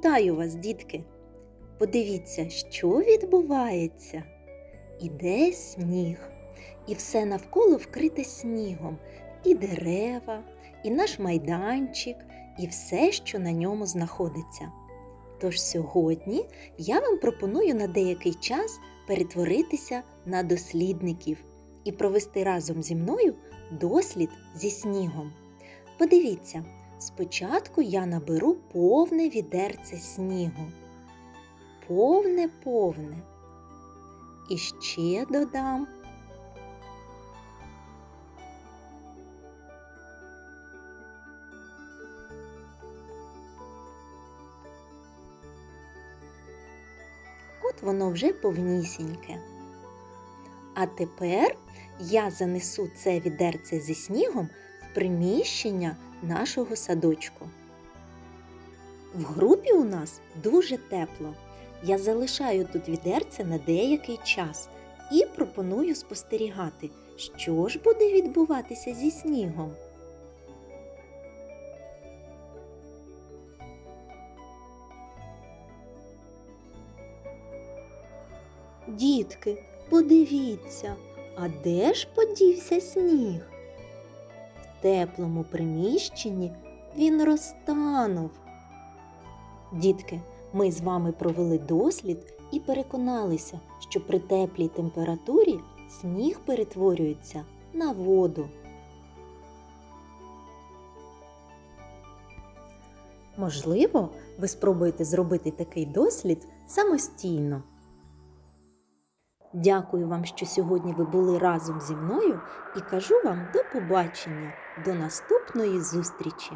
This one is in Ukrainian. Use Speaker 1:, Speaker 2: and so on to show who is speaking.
Speaker 1: Вітаю вас, дітки! Подивіться, що відбувається. Іде сніг, і все навколо вкрите снігом, і дерева, і наш майданчик, і все, що на ньому знаходиться. Тож сьогодні я вам пропоную на деякий час перетворитися на дослідників і провести разом зі мною дослід зі снігом. Подивіться, спочатку я наберу повне відерце снігу. Повне, повне. І ще додам. От воно вже повнісіньке. А тепер я занесу це відерце зі снігом в приміщення нашого садочку. В групі у нас дуже тепло. Я залишаю тут відерце на деякий час і пропоную спостерігати, що ж буде відбуватися зі снігом. Дітки, подивіться, а де ж подівся сніг? Теплому приміщенні він розтанув. Дітки, ми з вами провели дослід і переконалися, що при теплій температурі сніг перетворюється на воду. Можливо, ви спробуєте зробити такий дослід самостійно. Дякую вам, що сьогодні ви були разом зі мною і кажу вам до побачення, до наступної зустрічі!